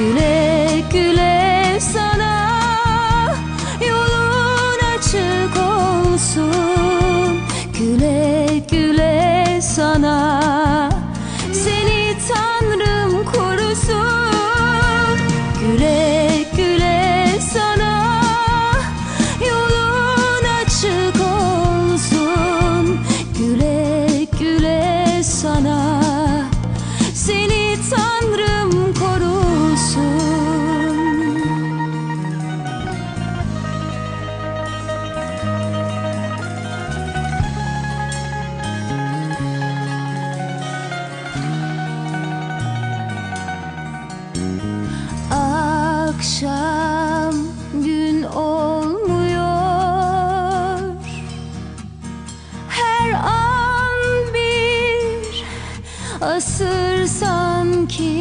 Güle güle sana Yolun açık olsun. Güle güle sana Akşam gün olmuyor. Her an bir asır sanki